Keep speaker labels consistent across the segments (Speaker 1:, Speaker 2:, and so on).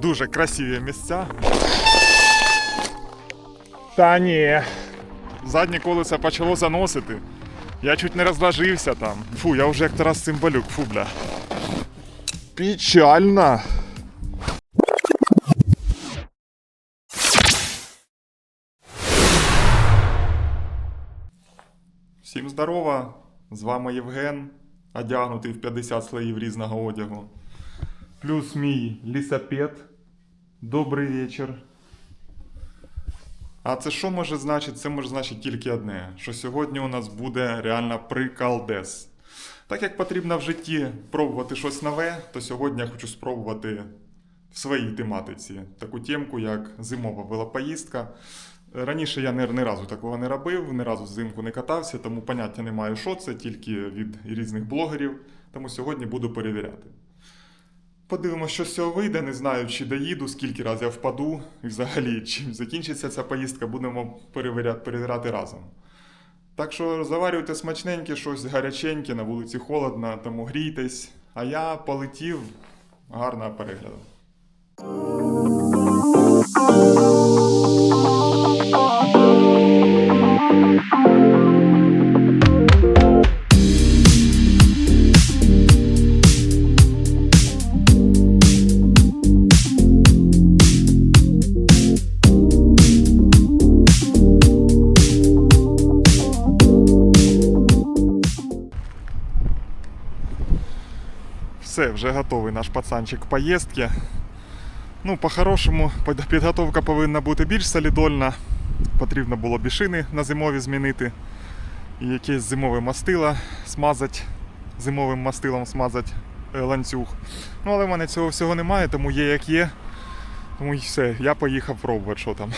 Speaker 1: дуже красиві місця. Та ні. Заднє колесо почало заносити. Я чуть не розложився там. Фу, я вже як Тарас Цимбалюк, фу, бля. Печально. Всім здорова! З вами Євген, одягнутий в 50 слоїв різного одягу. Плюс мій лісапед. Добрий вечір. А це що може значити? Це може значити тільки одне: що сьогодні у нас буде реально прикалдес. Так як потрібно в житті пробувати щось нове, то сьогодні я хочу спробувати в своїй тематиці таку темку, як зимова велопоїздка. Раніше я ні, разу такого не робив, ні разу взимку не катався, тому поняття не маю, що це, тільки від різних блогерів. Тому сьогодні буду перевіряти. Подивимося, що з цього вийде. Не знаю, чи доїду, скільки разів я впаду, і взагалі, чим закінчиться ця поїздка, будемо перевіряти, перевіряти разом. Так що заварюйте смачненьке, щось гаряченьке, на вулиці холодно, тому грійтесь. А я полетів. Гарного перегляду. Вже готовий наш пацанчик к поїздці. Ну, по-хорошому, підготовка повинна бути більш солідольна. Потрібно було б і шини на зимові змінити. І якесь зимове мастило смазати, зимовим мастилом смазати е, ланцюг. Ну, але в мене цього всього немає, тому є як є. Тому і все, я поїхав пробувати, що там.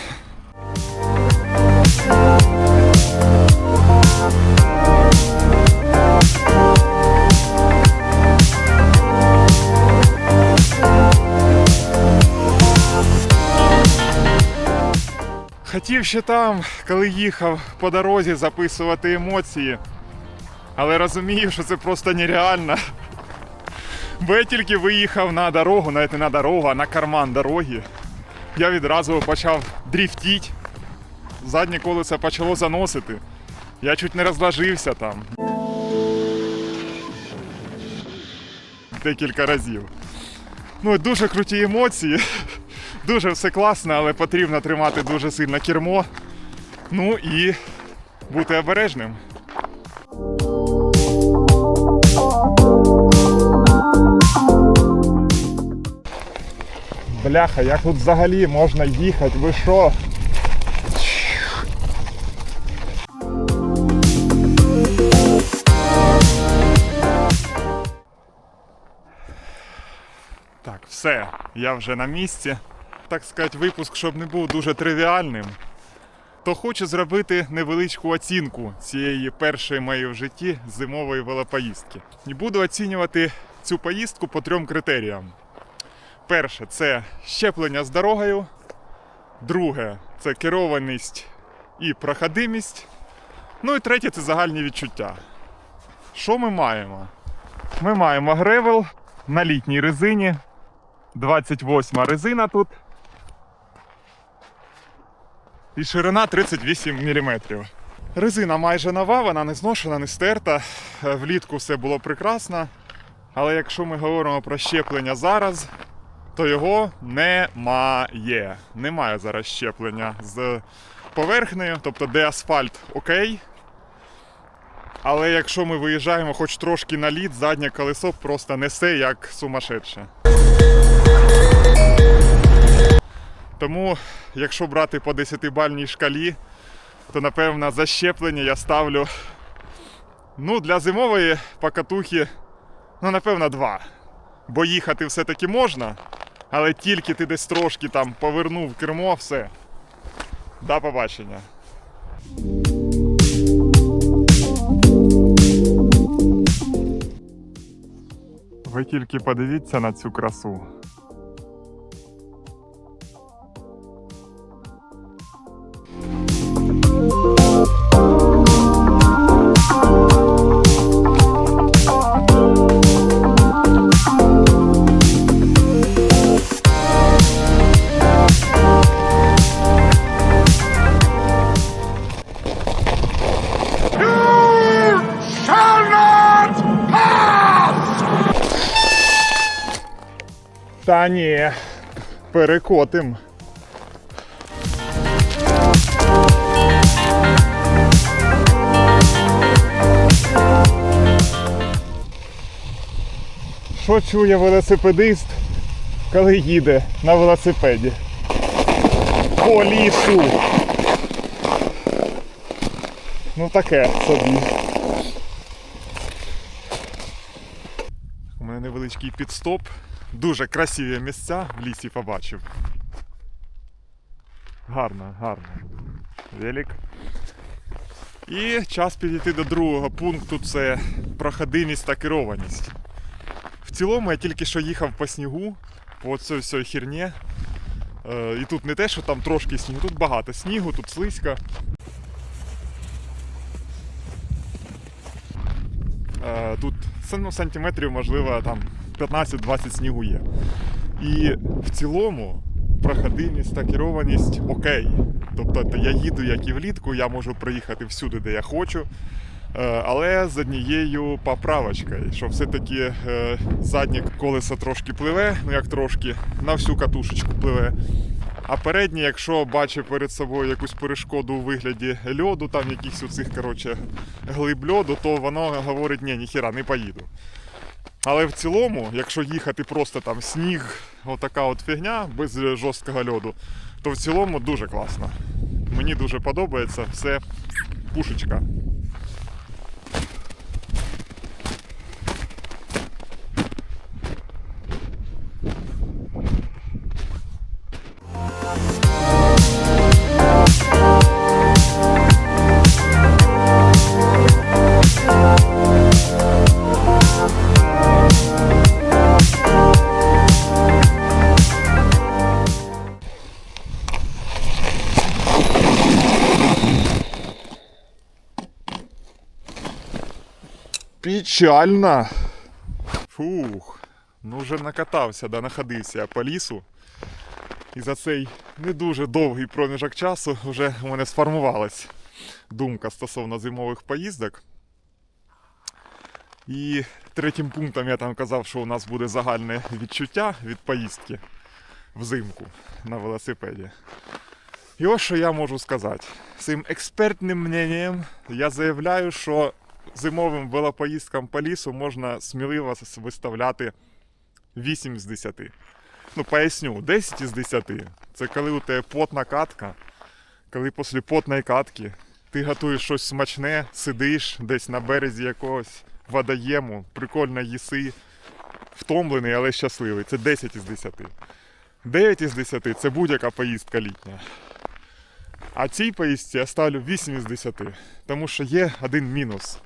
Speaker 1: Хотів ще там, коли їхав по дорозі, записувати емоції, але розумію, що це просто нереально. Бо я тільки виїхав на дорогу, навіть не на дорогу, а на карман дороги. Я відразу почав дріфтіть. Заднє колесо почало заносити. Я чуть не розложився там. Декілька разів. Ну, дуже круті емоції. Дуже все класно, але потрібно тримати дуже сильно кермо. Ну і бути обережним. Бляха, як тут взагалі можна їхати? Ви що? Так, все, я вже на місці. Так сказати, випуск, щоб не був дуже тривіальним, то хочу зробити невеличку оцінку цієї першої моєї в житті зимової велопоїздки. І буду оцінювати цю поїздку по трьом критеріям. Перше це щеплення з дорогою. Друге це керованість і проходимість. Ну і третє це загальні відчуття. Що ми маємо? Ми маємо гревел на літній резині. 28 резина тут. І ширина 38 мм. Резина майже нова, вона не зношена, не стерта. Е, Влітку все було прекрасно. Але якщо ми говоримо про щеплення зараз, то його немає. Немає зараз щеплення з поверхнею, тобто де асфальт окей. Але якщо ми виїжджаємо хоч трошки на лід, заднє колесо просто несе як сумасшедше. Тому, якщо брати по 10-бальній шкалі, то напевно за щеплення я ставлю ну, для зимової покатухи, ну, напевно, 2. Бо їхати все-таки можна, але тільки ти десь трошки там повернув кермо, все. До побачення. Ви тільки подивіться на цю красу. Та ні, перекотим. Що чує велосипедист, коли їде на велосипеді? По лісу. Ну таке собі. У мене невеличкий підстоп. Дуже красиві місця в лісі побачив. Гарно, гарно. Велик. І час підійти до другого пункту це проходимість та керованість. В цілому я тільки що їхав по снігу, по цій всій херні. Е, і тут не те, що там трошки снігу, тут багато снігу, тут слизько. Е, тут ну, сантиметрів, можливо, там 15-20 снігу є. І в цілому проходимість та керованість окей. Тобто я їду як і влітку, я можу приїхати всюди, де я хочу. Е, Але з однією поправочкою, що все-таки е, заднє колесо трошки пливе, ну як трошки, на всю катушечку пливе. А переднє, якщо бачить перед собою якусь перешкоду у вигляді льоду, там якихось оцих, коротше, глиб льоду, то воно говорить, ні, ніхіра, не поїду. Але в цілому, якщо їхати просто там сніг, отака от фігня без жорсткого льоду, то в цілому дуже класно. Мені дуже подобається, все пушечка. Печально. Фух. Ну вже накатався, да, находився по лісу. І за цей не дуже довгий проміжок часу вже у мене сформувалась думка стосовно зимових поїздок. І третім пунктом я там казав, що у нас буде загальне відчуття від поїздки взимку на велосипеді. І ось що я можу сказати. Цим експертним мненням я заявляю, що зимовим велопоїздкам по лісу можна сміливо виставляти 8 з 10. Ну, поясню, 10 із 10 це коли у тебе потна катка, коли після потної катки ти готуєш щось смачне, сидиш десь на березі якогось водоєму, прикольно їси, втомлений, але щасливий. Це 10 із 10. 9 із 10 це будь-яка поїздка літня. А цій поїздці я ставлю 8 із 10, тому що є один мінус.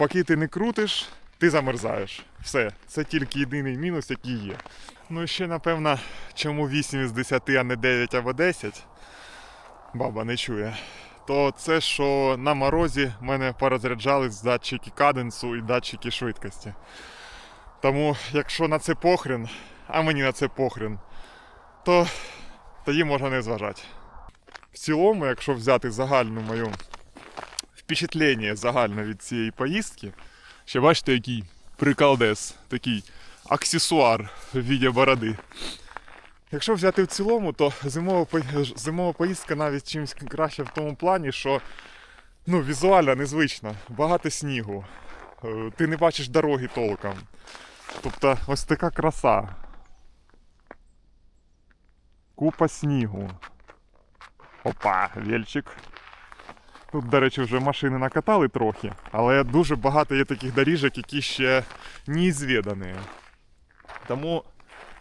Speaker 1: Поки ти не крутиш, ти замерзаєш. Все, це тільки єдиний мінус, який є. Ну і ще, напевно, чому 8 із 10, а не 9 або 10, баба не чує. То це, що на морозі мене порозряджались датчики каденсу і датчики швидкості. Тому, якщо на це похрен, а мені на це похрен, то тоді можна не зважати. В цілому, якщо взяти загальну мою впечатлення загальне від цієї поїздки, ще бачите, який приколдес, такий аксесуар в віді бороди. Якщо взяти в цілому, то зимова, зимова поїздка навіть чимось краще в тому плані, що ну, візуально незвично, багато снігу, е, ти не бачиш дороги толком. Тобто ось така краса. Купа снігу. Опа, вельчик. Тут, до речі, вже машини накатали трохи, але дуже багато є таких доріжок, які ще неізвідані. Тому,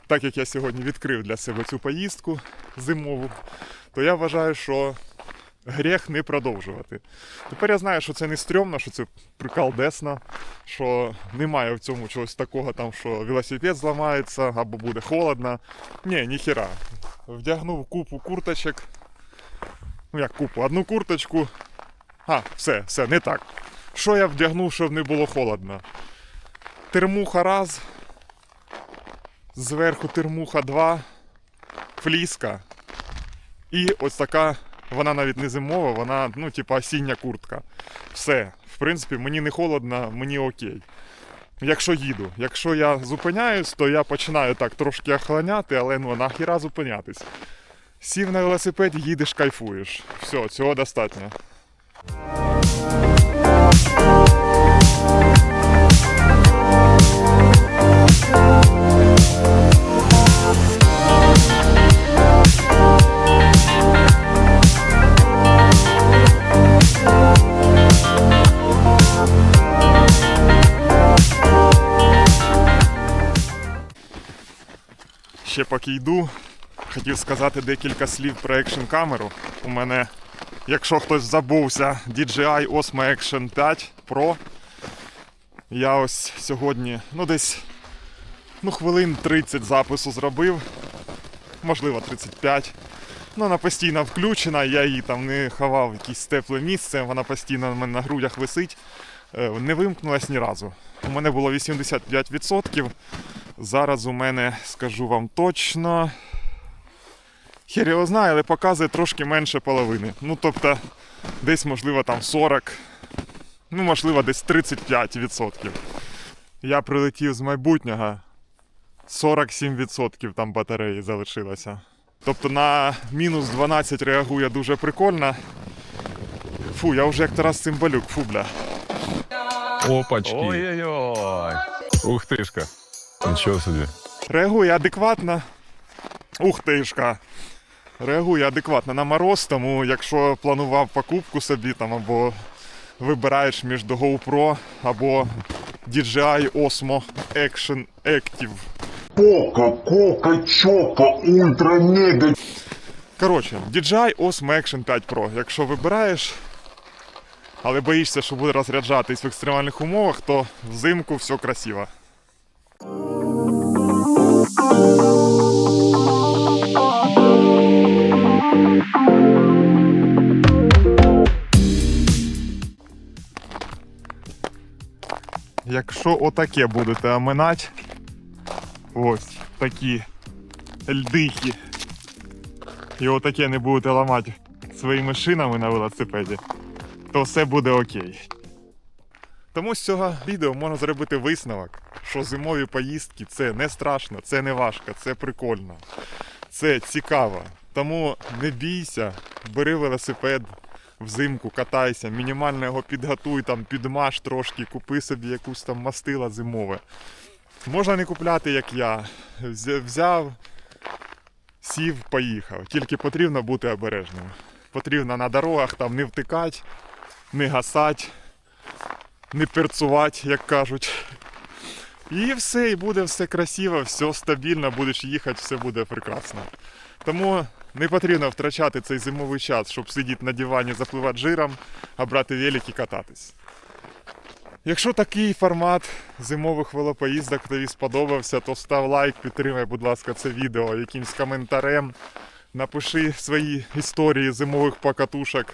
Speaker 1: так як я сьогодні відкрив для себе цю поїздку зимову, то я вважаю, що гріх не продовжувати. Тепер я знаю, що це не стрьомно, що це приколдесно, що немає в цьому чогось такого, там, що велосипед зламається або буде холодно. Ні, ніхіра. Вдягнув купу курточок. Ну як купу, одну курточку. А, все, все, не так. Що я вдягнув, щоб не було холодно? Термуха раз. Зверху термуха 2, фліска. І ось така, вона навіть не зимова, вона, ну, типа осіння куртка. Все. В принципі, мені не холодно, мені окей. якщо їду. Якщо я зупиняюсь, то я починаю так трошки охлоняти, але ну нахіра зупинятись. Сів на велосипеді, їдеш, кайфуєш. Все, цього достатньо. Ще поки йду, хотів сказати декілька слів про екшн камеру. У мене, якщо хтось забувся, DJI Osmo Action 5 Pro. Я ось сьогодні, ну десь ну, хвилин 30 запису зробив, можливо 35. Ну, вона постійно включена, я її там не ховав в якесь тепле місце, вона постійно в мене на грудях висить. Е, Не вимкнулась ні разу. У мене було 85%. Зараз у мене, скажу вам точно. Хер його знає, але показує трошки менше половини. Ну, тобто, десь, можливо, там 40, ну, можливо, десь 35%. Я прилетів з майбутнього. 47% там батареї залишилося. Тобто на мінус 12 реагує дуже прикольно. Фу, я вже як Тарас Цимбалюк, фу, бля.
Speaker 2: Опачки. Ой-ой-ой. Ух тишка. Нічого собі.
Speaker 1: Реагує адекватно. Ух тишка. Реагує адекватно на мороз, тому якщо планував покупку собі там або вибираєш між GoPro або DJI Osmo Action Active.
Speaker 3: Пока, кока, чока, ультра, мега,
Speaker 1: Коротше, DJI Osmo Action 5 Pro. Якщо вибираєш, але боїшся, що буде розряджатись в екстремальних умовах, то взимку все красиво. Якщо отаке будете оминати, ось такі льдихи, і отаке не будете ламати своїми шинами на велосипеді, то все буде окей. Тому з цього відео можна зробити висновок, що зимові поїздки це не страшно, це не важко, це прикольно, це цікаво. Тому не бійся, бери велосипед взимку, катайся, мінімально його підготуй, там підмаш трошки, купи собі якусь там мастила зимове. Можна не купляти, як я. Взяв, сів, поїхав. Тільки потрібно бути обережним. Потрібно на дорогах там не втикати, не гасати, не перцувати, як кажуть. І все, і буде все красиво, все стабільно, будеш їхати, все буде прекрасно. Тому не потрібно втрачати цей зимовий час, щоб сидіти на дивані, запливати жиром, а брати велик і кататись. Якщо такий формат зимових велопоїздок тобі сподобався, то став лайк, підтримай, будь ласка, це відео якимсь коментарем. Напиши свої історії зимових покатушок.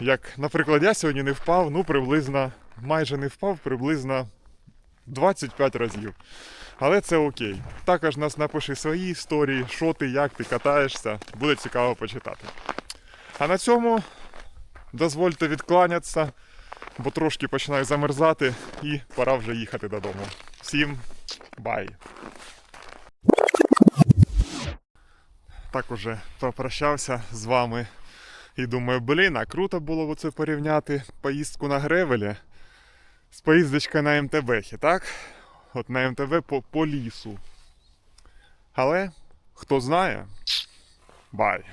Speaker 1: Як, наприклад, я сьогодні не впав, ну приблизно, майже не впав, приблизно 25 разів. Але це окей. Також нас напиши свої історії, що ти, як ти катаєшся, буде цікаво почитати. А на цьому дозвольте відкланятися, бо трошки починаю замерзати і пора вже їхати додому. Всім бай! Так уже попрощався з вами. І думаю, блін, а круто було б оце порівняти поїздку на Гревелі з поїздочкою на МТБ, так? От на МТВ по, по лісу. Але хто знає, бай.